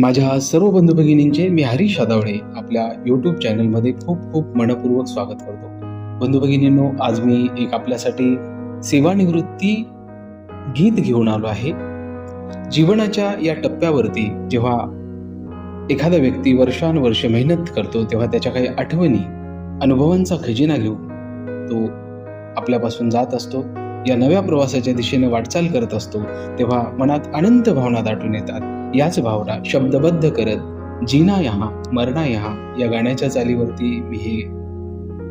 माझ्या सर्व बंधू भगिनींचे मी हरीश आदावडे आपल्या यूट्यूब चॅनलमध्ये खूप खूप मनपूर्वक स्वागत करतो. बंधू भगिनींनो आज मी एक आपल्यासाठी सेवानिवृत्ती गीत घेऊन आलो आहे. जीवनाच्या या टप्प्यावरती जेव्हा एखादा व्यक्ती वर्षानुवर्ष मेहनत करतो तेव्हा त्याच्या काही आठवणी अनुभवांचा खजिना घेऊन तो आपल्यापासून जात असतो. या नव्या प्रवासाच्या दिशेने वाटचाल करत असतो तेव्हा मनात अनंत भावना दाटून येतात. याच भावना शब्दबद्ध करत जीना यहा मरणा यहा या गाण्याच्या चालीवरती मी हे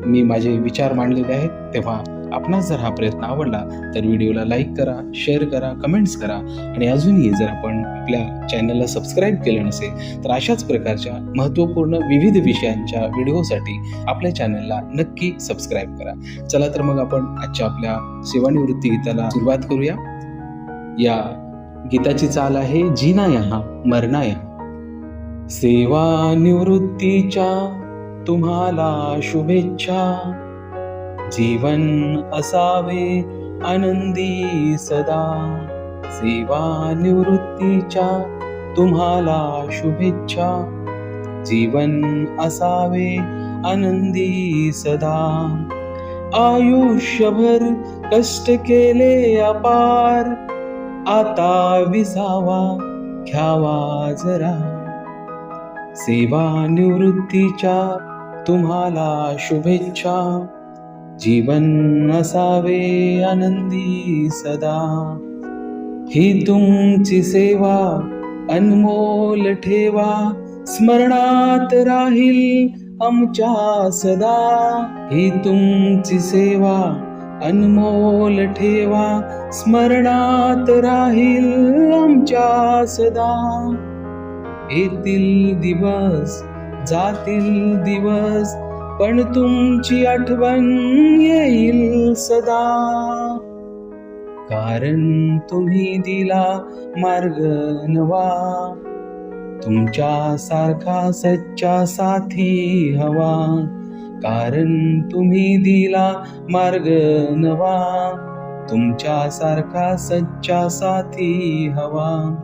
मी माझे विचार मांडलेले आहेत तेव्हा आपणास जर हा प्रयत्न आवडला तर व्हिडिओला लाईक करा शेअर करा कमेंट्स करा आणि अजूनही जर आपण आपल्या चॅनलला सबस्क्राईब केलं नसेल तर अशाच प्रकारच्या महत्त्वपूर्ण विविध विषयांच्या व्हिडिओसाठी आपल्या चॅनलला नक्की सबस्क्राईब करा. चला तर मग आपण आजच्या आपल्या सेवानिवृत्ती गीताला सुरुवात करूया. या गीताची चाल आहे जीना यहा मरणा यहा सेवानिवृत्तीच्या तुम्हाला शुभेच्छा. जीवन असावे आनंदी सदा. सेवानिवृत्तीच्या तुम्हाला शुभेच्छा. जीवन असावे आनंदी सदा. आयुष्यभर कष्ट केले अपार. आता विसावा घ्यावा जरा. सेवानिवृत्तीच्या तुम्हाला शुभेच्छा. जीवन असावे आनंदी सदा. ही तुमची सेवा अनमोल ठेवा. स्मरणात राहील आमच्या सदा. ही तुमची सेवा अनमोल ठेवा. स्मरणात राहील आमच्या सदा. येतील दिवस जातील दिवस पण तुमची आठवण येईल सदा. कारण तुम्ही दिला मार्ग नवा. तुमच्या सारखा सच्चा साथी हवा. कारण तुम्ही दिला मार्ग नवा. तुमच्या सारखा सच्चा साथी हवा.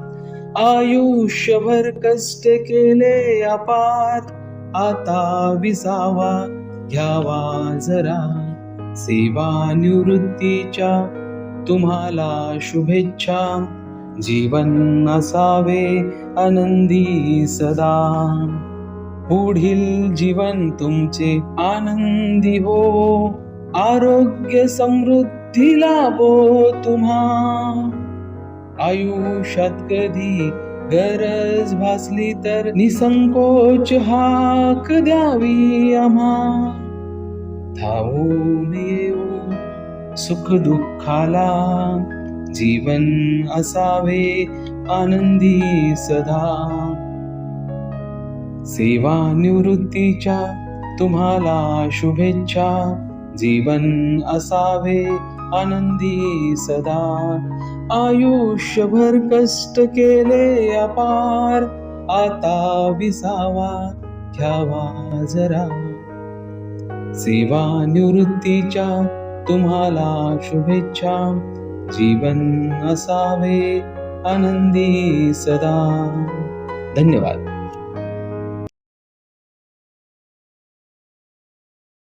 आयुष्यभर कष्ट केले अपार आता विसावा घ्यावा जरा. सेवानिवृत्तीच्या तुम्हाला शुभेच्छा. जीवन असावे आनंदी सदा. पुढील जीवन तुमचे आनंदी हो. आरोग्य समृद्धी लाभो तुम्हा. आयुष्यात कधी गरज भासली तर निसंकोच हाक द्यावी आम्हा. धावून येऊ सुख दुःखाला. जीवन असावे आनंदी सदा. सेवा निवृत्तीच्या तुम्हाला शुभेच्छा. जीवन असावे आनंदी सदा. आयुष्यभर कष्ट केले अपार. आता विसावा घ्यावा जरा. सेवा निवृत्तीच्या तुम्हाला शुभेच्छा. जीवन असावे आनंदी सदा. धन्यवाद.